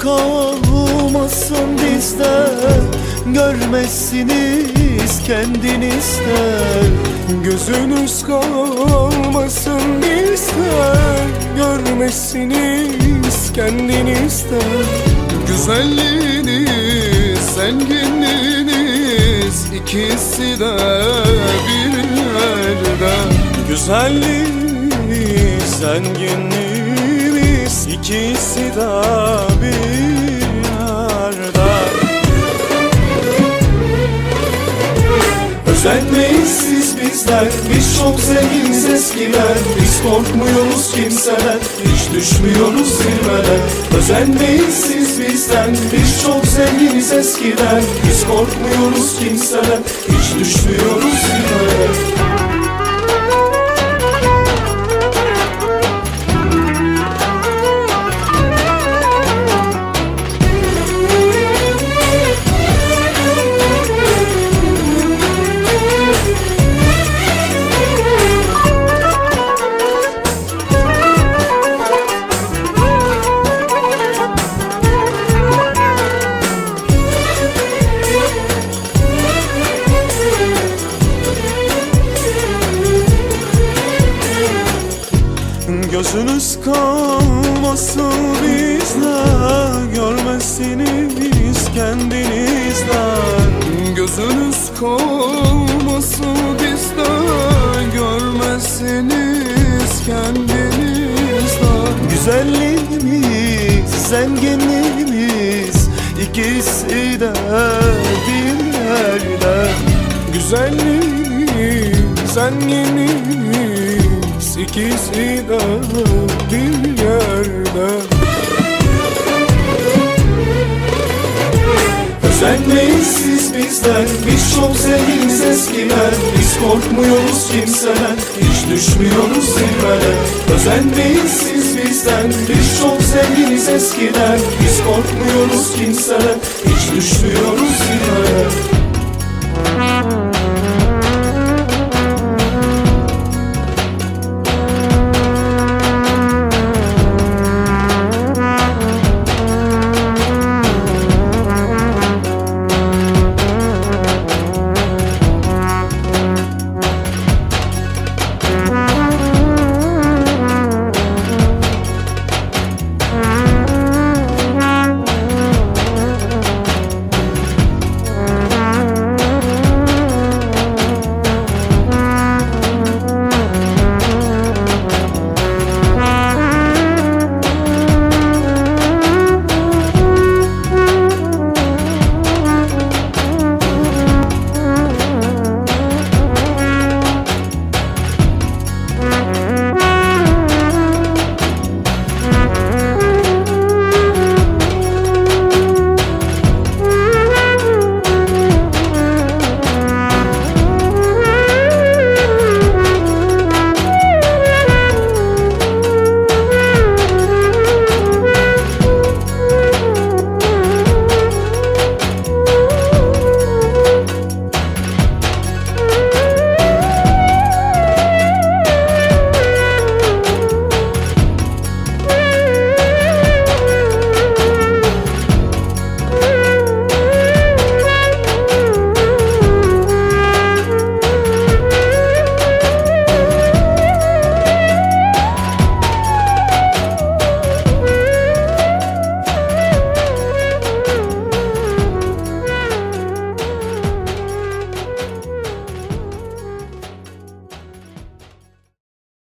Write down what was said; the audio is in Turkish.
kalmasın bizde Görmezsiniz kendinizde Gözünüz kalmasın bizde Görmezsiniz kendinizde Güzelliğiniz, zenginliğiniz ikisi de bir yerde Güzelliğiniz, zenginliğiniz ikisi de bir yerde Özenmeyin siz bizler, biz çok zenginiz eskiler. Biz korkmuyoruz kimseden, hiç düşmüyoruz zirveden. Özenmeyin siz bizden, biz çok zenginiz eskiler. Biz korkmuyoruz kimseden, hiç düşmüyoruz zirveden Gözünüz kalmasın bizde Görmezsiniz kendinizden. Gözünüz kalmasın bizde Görmezsiniz kendinizden. Güzelliğimiz, zenginliğimiz ikisi de bir yerde Güzelliğimiz, zenginliğimiz ikisi de bir yerde. Özenmeyin siz bizden, biz çok zenginiz eskiler Biz korkmuyoruz kimseden, hiç düşmüyoruz zirveden Özenmeyin siz bizden, biz çok zenginiz eskiler Biz korkmuyoruz kimseden, hiç düşmüyoruz